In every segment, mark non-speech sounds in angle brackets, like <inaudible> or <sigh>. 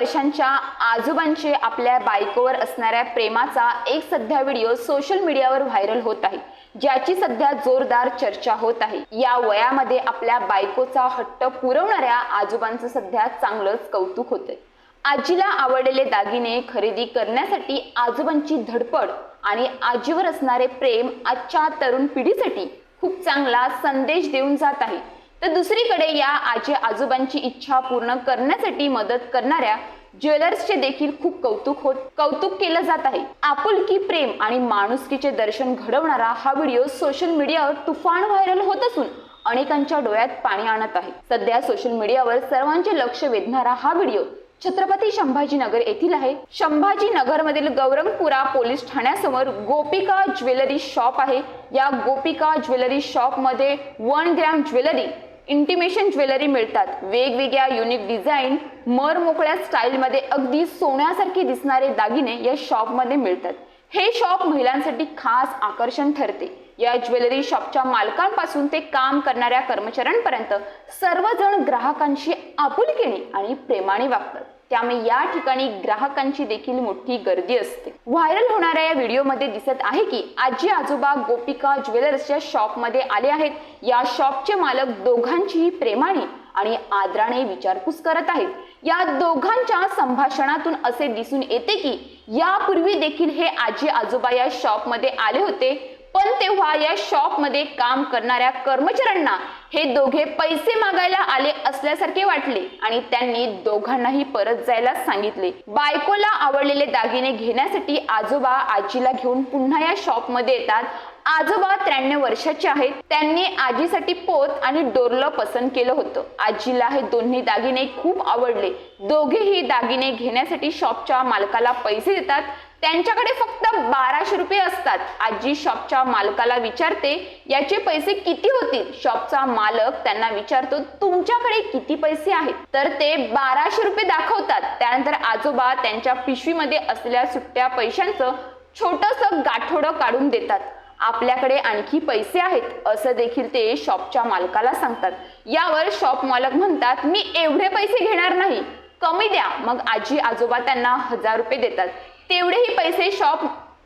वर्षांच्या आजोबांचे आपल्या बायकोवर असणाऱ्या प्रेमाचा एक सध्या व्हिडिओ सोशल मीडियावर व्हायरल होत आहे ज्याची सध्या जोरदार चर्चा होत आहे. या वयामध्ये आपल्या बायकोचा हट्ट पुरवणाऱ्या आजोबांचं सध्या चांगलंच कौतुक होतंय. आजीला आवडलेले दागिने खरेदी करण्यासाठी आजोबांची धडपड आणि आजीवर असणारे प्रेम आजच्या तरुण पिढीसाठी खूप चांगला संदेश देऊन जात आहे. तर दुसरीकडे या आजी आजोबांची इच्छा पूर्ण करण्यासाठी मदत करणाऱ्या ज्वेलर्सचे देखील खूप कौतुक होत कौतुक केलं जात आहे. आपुलकी प्रेम आणि माणुसकीचे दर्शन घडवणारा हा व्हिडिओ सोशल मीडियावर तुफान व्हायरल होत असून अनेकांच्या डोळ्यात पाणी आणत आहे. सध्या सोशल मीडियावर सर्वांचे लक्ष वेधणारा हा व्हिडिओ छत्रपती संभाजीनगर येथील आहे. संभाजीनगर मधील गौरंगपुरा पोलीस ठाण्यासमोर गोपिका ज्वेलरी शॉप आहे. या गोपिका ज्वेलरी शॉपमध्ये one gram jewellery imitation jewellery मिळतात. वेगवेगळ्या युनिक डिझाईन मर मोकळ्या स्टाईलमध्ये अगदी सोन्यासारखे दिसणारे दागिने या शॉपमध्ये मिळतात. हे शॉप महिलांसाठी खास आकर्षण ठरते. या ज्वेलरी शॉपच्या मालकांपासून ते काम करणाऱ्या कर्मचाऱ्यांपर्यंत सर्वजण ग्राहकांशी आपुलकीने आणि प्रेमाने वागतात. त्यामुळे या ठिकाणी ग्राहकांची देखील मोठी गर्दी असते. व्हायरल होणाऱ्या या व्हिडिओमध्ये दिसत आहे की आजी आजोबा गोपिका ज्वेलर्सच्या शॉपमध्ये आले आहेत. या शॉपचे मालक दोघांचीही प्रेमाने आणि आदराने विचारपूस करत आहेत. या दोघांच्या संभाषणातून असे दिसून येते की यापूर्वी देखील हे आजी आजोबा या शॉपमध्ये आले होते. पण तेव्हा या शॉपमध्ये काम करणाऱ्या कर्मचाऱ्यांना हे दोघे पैसे मागायला आले असल्यासारखे वाटले. आणि त्यांनी दोघांनाही परत जायला सांगितले. बायकोला आवडलेले दागिने घेण्यासाठी आजोबा आजीला घेऊन पुन्हा या शॉपमध्ये येतात. आजोबा त्र्याण्णव वर्षाचे आहेत. त्यांनी आजीसाठी पोत आणि डोरलं पसंत केलं होतं. आजीला हे दोन्ही दागिने खूप आवडले. दोघेही दागिने घेण्यासाठी शॉपच्या मालकाला पैसे देतात. त्यांच्याकडे फक्त बाराशे रुपये असतात. आजी शॉपच्या मालकाला विचारते याचे पैसे किती होतील? शॉपचा मालक त्यांना विचारतो तुमच्याकडे किती पैसे आहेत? तर ते बाराशे रुपये दाखवतात. त्यानंतर आजोबा त्यांच्या पिशवीमध्ये असलेल्या सुट्ट्या पैशांचं छोटस गाठोडं काढून देतात. आपल्याकडे आणखी पैसे आहेत असं देखील ते शॉपच्या मालकाला सांगतात. यावर शॉप मालक म्हणतात मी एवढे पैसे घेणार नाही. कमी द्या. मग आजी आजोबा त्यांना हजार रुपये देतात. तेवढेही पैसे शॉप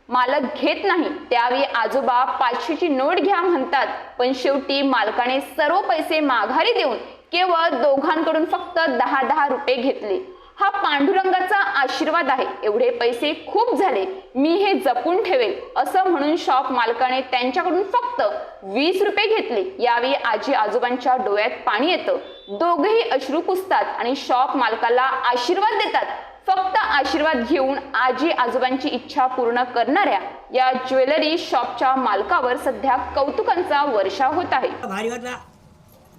मालक घेत नाही. त्यावेळी आजोबा पाचशेची नोट घ्या म्हणतात. पण शेवटी मालकाने सर्व पैसे माघारी देऊन केवळ दोघांकडून फक्त दहा दहा रुपये घेतले. हा पांडुरंगाचा आशीर्वाद आहे. एवढे पैसे खूप झाले. मी हे जपून ठेवेल. असं म्हणून शॉप मालकाने त्यांच्याकडून फक्त वीस रुपये घेतले. यावेळी आजी आजोबांच्या डोळ्यात पाणी येतं. दोघेही अश्रू पुसतात आणि शॉप मालकाला आशीर्वाद देतात. फक्त आशीर्वाद घेऊन आजी आजोबांची इच्छा पूर्ण करणाऱ्या या ज्वेलरी शॉपच्या मालकावर सध्या कौतुकांचा वर्षाव होत आहे. भारी होता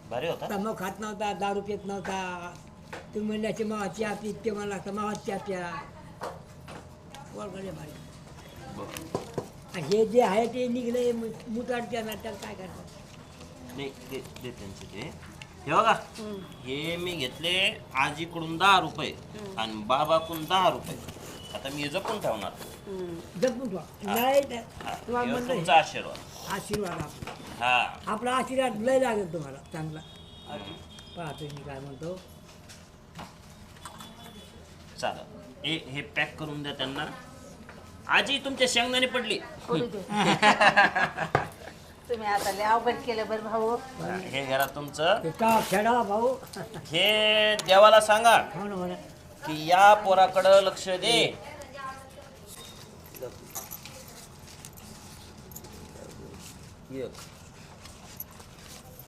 भारी होता? तंबाखू खात नव्हता दारू पित नव्हता. तुम्ही म्हणल्याचे मावा चहा पीत ते मला लागतं मावा चहा प्या. वळकडे भारी. हे जे आहे ते निघले मुताड त्याला त्याला काय करतात नाही ते ते त्यांचे ते. हे बघा. हे मी घेतले आजीकडून दहा रुपये आणि बाबाकडून दहा रुपये. आता मी हे जपून ठेवणार. जपून ठेवा. नाही तर हा, तुम्हाला हे म्हणलं तुमचा आशीर्वाद. आशीर्वाद आपला. हा. आपला आशीर्वाद लय लागेल तुम्हाला. चांगला. पाहतो मी काय म्हणतो. चालेल हे हे पॅक करून द्या त्यांना. आजी तुमच्या शेंगदाणे पडली. <laughs> तुम्ही आता लय अवघड केलं बरं भाऊ. हे घरा तुमचं. ते का खेळा भाऊ? हे देवाला सांगा ना की या पोराकडं लक्ष दे. एक.